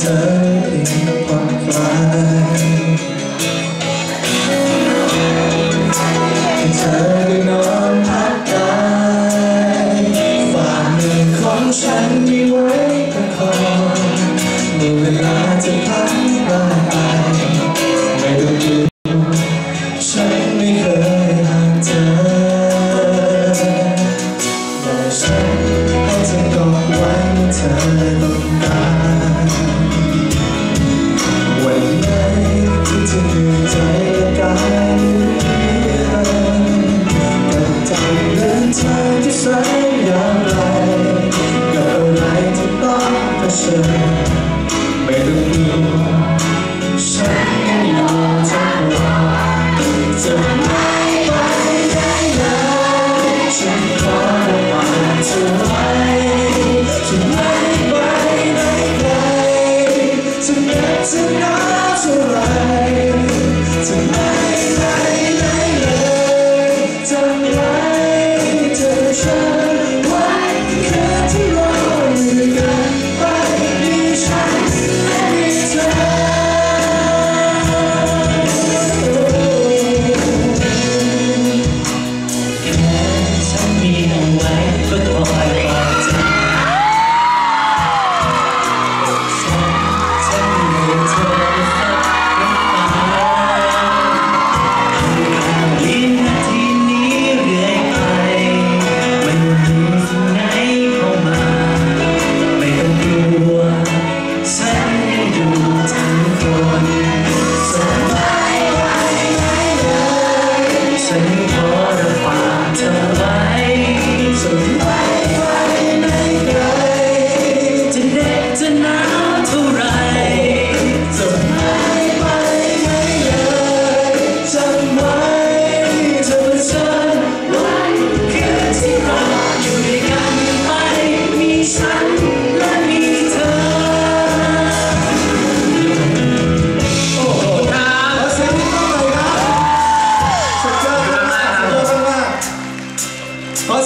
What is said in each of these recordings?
เห้เธอได้พักกายฝ่ามือของฉันมีไว้แต่คองเมื่อเวลาจะผ่าน ไว้เธอต้องการวันไหนที่เหอใจและกายเต่ใจเดินทางที่แสนยาวไกกัอะไรที่ต้องเผชิญไม่ต้องกลัวฉันยอมทำว่าจะ survive tonight.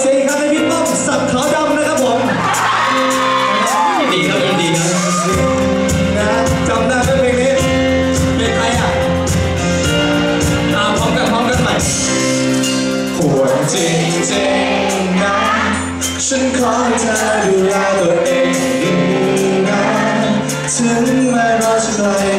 สียงครับงให้พี่ต้อมสักขาวดำนะครับผมดีครับยินดีนะฮะจำได้ไหมเพลงนี้เป็นใครอะอ่าพร้อมกันพร้อมกันใหม่ควรจริงจริงๆนะฉันขอให้เธอดูแลตัวเองนะถึงแม้เราจะไกล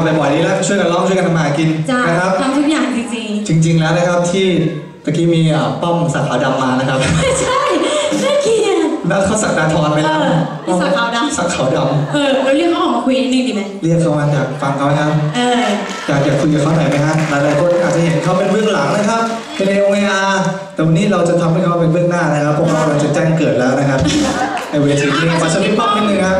ออมาบ่อยๆนี้แล้วช่วยกันร้องช่วยกันทำมาหากินจ้านะครับ ทำทุกอย่างจริงจริง ๆแล้วนะครับที่ตะกี้มีอ่าป้อมสักขาวดำมานะครับ ๆ ไม่ใช่น่าเกลียด แล้วเขาสักดาทรไปแล้วเออพี่สักขาวดำ สักขาวดเออเราเรียกเขาออกมาคุยนิดนึงดีไหมำเรียกเขามาอยากฟังเขาไหมครับ เออ อยากอยากคุยกับเขาหน่อยไหมฮะหลายๆคนอาจจะเห็นเขาเป็นเบื้องหลังนะครับเป็นในองค์อาแต่วันนี้เราจะทำให้เขาเป็นเบื้องหน้านะครับพวกเราเราจะแจ้งเกิดแล้วนะครับในเวทีนี้มาสมิธป้อมนิดนึงครับ